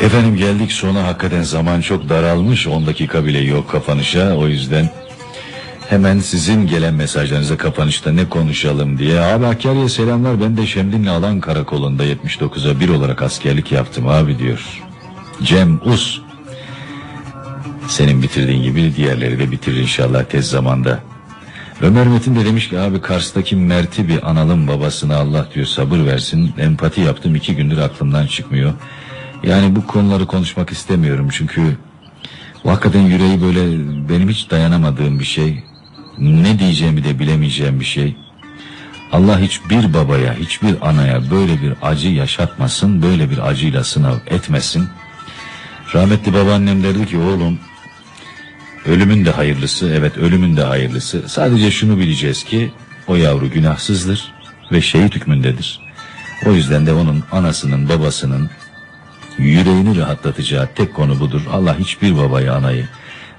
Efendim geldik sona hakikaten zaman çok daralmış 10 dakika bile yok kapanışa o yüzden hemen sizin gelen mesajlarınıza kapanışta ne konuşalım diye. Abi Hakkari'ye selamlar ben de Şemdinli Alan Karakolu'nda 79'a 1 olarak askerlik yaptım abi diyor. Cem Us senin bitirdiğin gibi diğerleri de bitirir inşallah tez zamanda. Ömer Metin de demiş ki abi Kars'taki Mert'i bir analım babasına Allah diyor sabır versin. Empati yaptım iki gündür aklımdan çıkmıyor. Yani bu konuları konuşmak istemiyorum çünkü hakikaten yüreği böyle benim hiç dayanamadığım bir şey. Ne diyeceğimi de bilemeyeceğim bir şey. Allah hiçbir babaya, hiçbir anaya böyle bir acı yaşatmasın, böyle bir acıyla sınav etmesin. Rahmetli babaannem derdi ki oğlum ölümün de hayırlısı, evet ölümün de hayırlısı. Sadece şunu bileceğiz ki o yavru günahsızdır ve şehit hükmündedir. O yüzden de onun anasının, babasının yüreğini rahatlatacağı tek konu budur. Allah hiçbir babayı anayı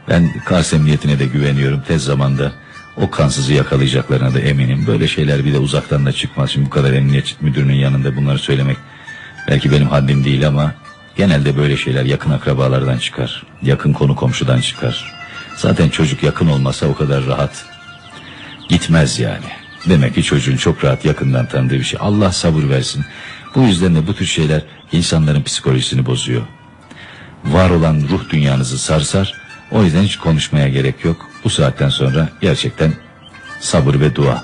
ben Kars Emniyetine de güveniyorum tez zamanda o kansızı yakalayacaklarına da eminim. Böyle şeyler bir de uzaktan da çıkmaz. Şimdi bu kadar emniyet müdürünün yanında bunları söylemek belki benim haddim değil ama genelde böyle şeyler yakın akrabalardan çıkar. Yakın konu komşudan çıkar. Zaten çocuk yakın olmasa o kadar rahat gitmez yani. Demek ki çocuğun çok rahat yakından tanıdığı bir şey. Allah sabır versin. Bu yüzden de bu tür şeyler insanların psikolojisini bozuyor. Var olan ruh dünyanızı sarsar. O yüzden hiç konuşmaya gerek yok. Bu saatten sonra gerçekten sabır ve dua.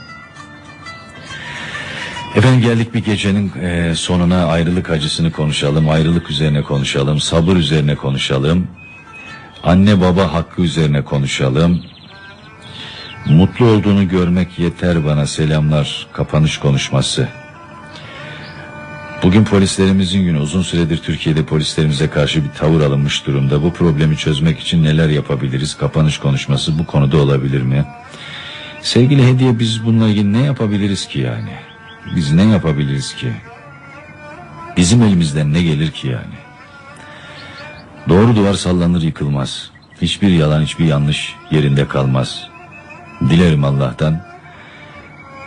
Efendim geldik bir gecenin e, sonuna ayrılık acısını konuşalım. Ayrılık üzerine konuşalım. Sabır üzerine konuşalım. Anne baba hakkı üzerine konuşalım. Mutlu olduğunu görmek yeter bana selamlar kapanış konuşması. Bugün polislerimizin günü uzun süredir Türkiye'de polislerimize karşı bir tavır alınmış durumda. Bu problemi çözmek için neler yapabiliriz? Kapanış konuşması bu konuda olabilir mi? Sevgili Hediye biz bununla ilgili ne yapabiliriz ki yani? Biz ne yapabiliriz ki? Bizim elimizden ne gelir ki yani? Doğru duvar sallanır yıkılmaz. Hiçbir yalan hiçbir yanlış yerinde kalmaz. Dilerim Allah'tan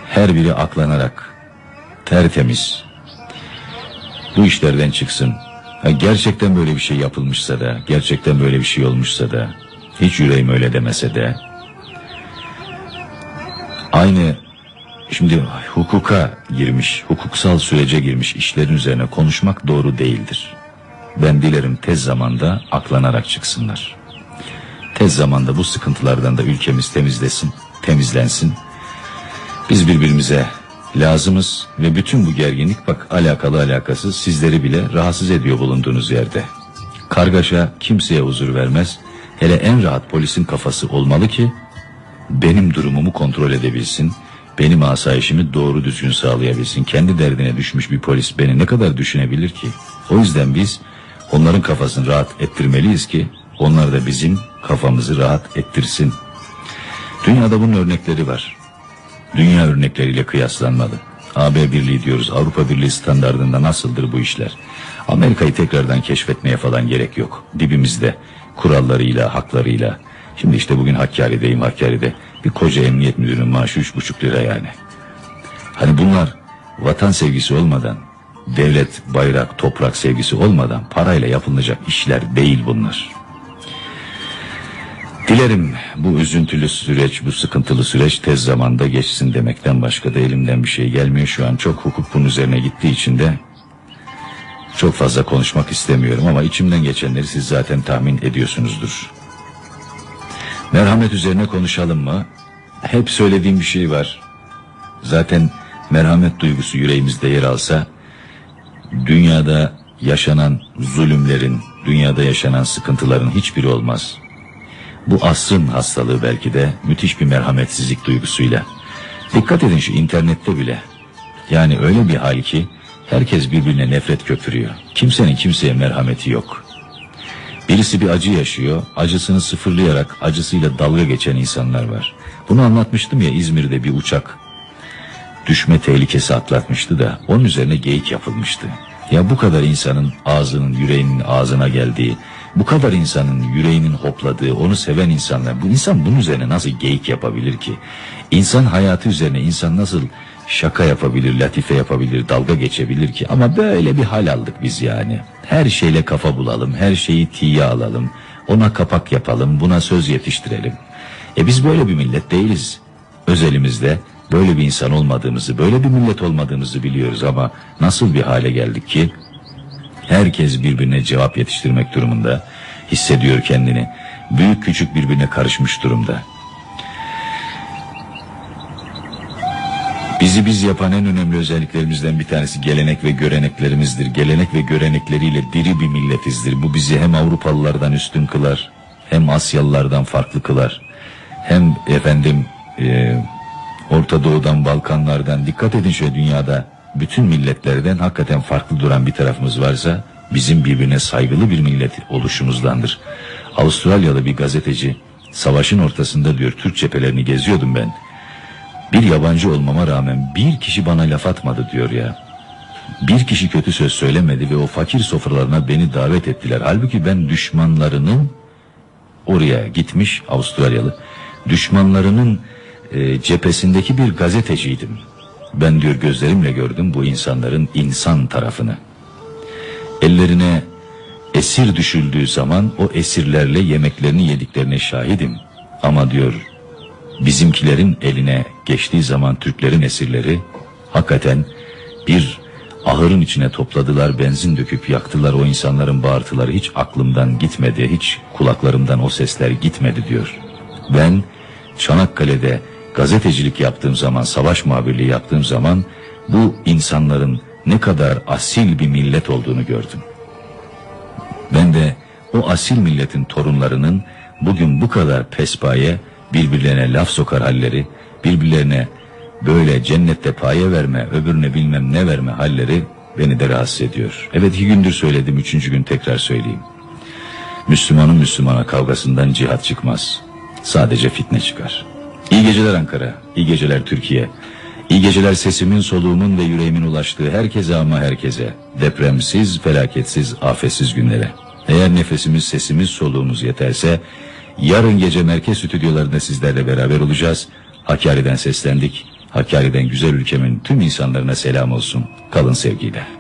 her biri aklanarak tertemiz bu işlerden çıksın. Ha, gerçekten böyle bir şey yapılmışsa da, gerçekten böyle bir şey olmuşsa da, hiç yüreğim öyle demese de, aynı şimdi hukuka girmiş, hukuksal sürece girmiş işlerin üzerine konuşmak doğru değildir. Ben dilerim tez zamanda aklanarak çıksınlar. Tez zamanda bu sıkıntılardan da ülkemiz temizlesin, temizlensin. Biz birbirimize lazımız ve bütün bu gerginlik bak alakalı alakasız sizleri bile rahatsız ediyor bulunduğunuz yerde. Kargaşa kimseye huzur vermez. Hele en rahat polisin kafası olmalı ki benim durumumu kontrol edebilsin. Benim asayişimi doğru düzgün sağlayabilsin. Kendi derdine düşmüş bir polis beni ne kadar düşünebilir ki? O yüzden biz onların kafasını rahat ettirmeliyiz ki onlar da bizim kafamızı rahat ettirsin. Dünyada bunun örnekleri var dünya örnekleriyle kıyaslanmalı. AB Birliği diyoruz. Avrupa Birliği standartında nasıldır bu işler? Amerika'yı tekrardan keşfetmeye falan gerek yok. Dibimizde kurallarıyla, haklarıyla. Şimdi işte bugün Hakkari'deyim Hakkari'de. Bir koca emniyet müdürünün maaşı üç buçuk lira yani. Hani bunlar vatan sevgisi olmadan, devlet, bayrak, toprak sevgisi olmadan parayla yapılacak işler değil bunlar. Dilerim bu üzüntülü süreç, bu sıkıntılı süreç tez zamanda geçsin demekten başka da elimden bir şey gelmiyor. Şu an çok hukuk bunun üzerine gittiği için de çok fazla konuşmak istemiyorum ama içimden geçenleri siz zaten tahmin ediyorsunuzdur. Merhamet üzerine konuşalım mı? Hep söylediğim bir şey var. Zaten merhamet duygusu yüreğimizde yer alsa dünyada yaşanan zulümlerin, dünyada yaşanan sıkıntıların hiçbiri olmaz. Bu asrın hastalığı belki de müthiş bir merhametsizlik duygusuyla. Dikkat edin şu internette bile. Yani öyle bir hal ki herkes birbirine nefret köpürüyor. Kimsenin kimseye merhameti yok. Birisi bir acı yaşıyor, acısını sıfırlayarak acısıyla dalga geçen insanlar var. Bunu anlatmıştım ya İzmir'de bir uçak düşme tehlikesi atlatmıştı da onun üzerine geyik yapılmıştı. Ya bu kadar insanın ağzının yüreğinin ağzına geldiği Bu kadar insanın yüreğinin hopladığı, onu seven insanlar, bu insan bunun üzerine nasıl geyik yapabilir ki? İnsan hayatı üzerine insan nasıl şaka yapabilir, latife yapabilir, dalga geçebilir ki? Ama böyle bir hal aldık biz yani. Her şeyle kafa bulalım, her şeyi tiye alalım, ona kapak yapalım, buna söz yetiştirelim. E biz böyle bir millet değiliz. Özelimizde böyle bir insan olmadığımızı, böyle bir millet olmadığımızı biliyoruz ama nasıl bir hale geldik ki herkes birbirine cevap yetiştirmek durumunda hissediyor kendini. Büyük küçük birbirine karışmış durumda. Bizi biz yapan en önemli özelliklerimizden bir tanesi gelenek ve göreneklerimizdir. Gelenek ve görenekleriyle diri bir milletizdir. Bu bizi hem Avrupalılardan üstün kılar, hem Asyalılardan farklı kılar. Hem efendim e, Orta Doğu'dan, Balkanlardan dikkat edin şöyle dünyada bütün milletlerden hakikaten farklı duran bir tarafımız varsa bizim birbirine saygılı bir millet oluşumuzdandır. Avustralyalı bir gazeteci savaşın ortasında diyor Türk cephelerini geziyordum ben. Bir yabancı olmama rağmen bir kişi bana laf atmadı diyor ya. Bir kişi kötü söz söylemedi ve o fakir sofralarına beni davet ettiler. Halbuki ben düşmanlarının oraya gitmiş Avustralyalı düşmanlarının e, cephesindeki bir gazeteciydim. Ben diyor gözlerimle gördüm bu insanların insan tarafını. Ellerine esir düşüldüğü zaman o esirlerle yemeklerini yediklerine şahidim. Ama diyor bizimkilerin eline geçtiği zaman Türklerin esirleri hakikaten bir ahırın içine topladılar, benzin döküp yaktılar o insanların bağırtıları hiç aklımdan gitmedi, hiç kulaklarımdan o sesler gitmedi diyor. Ben Çanakkale'de gazetecilik yaptığım zaman, savaş muhabirliği yaptığım zaman bu insanların ne kadar asil bir millet olduğunu gördüm. Ben de o asil milletin torunlarının bugün bu kadar pespaye birbirlerine laf sokar halleri, birbirlerine böyle cennette paye verme, öbürüne bilmem ne verme halleri beni de rahatsız ediyor. Evet iki gündür söyledim, üçüncü gün tekrar söyleyeyim. Müslümanın Müslümana kavgasından cihat çıkmaz. Sadece fitne çıkar. İyi geceler Ankara, iyi geceler Türkiye. İyi geceler sesimin, soluğumun ve yüreğimin ulaştığı herkese ama herkese. Depremsiz, felaketsiz, afetsiz günlere. Eğer nefesimiz, sesimiz, soluğumuz yeterse yarın gece merkez stüdyolarında sizlerle beraber olacağız. Hakkari'den seslendik. Hakkari'den güzel ülkemin tüm insanlarına selam olsun. Kalın sevgiyle.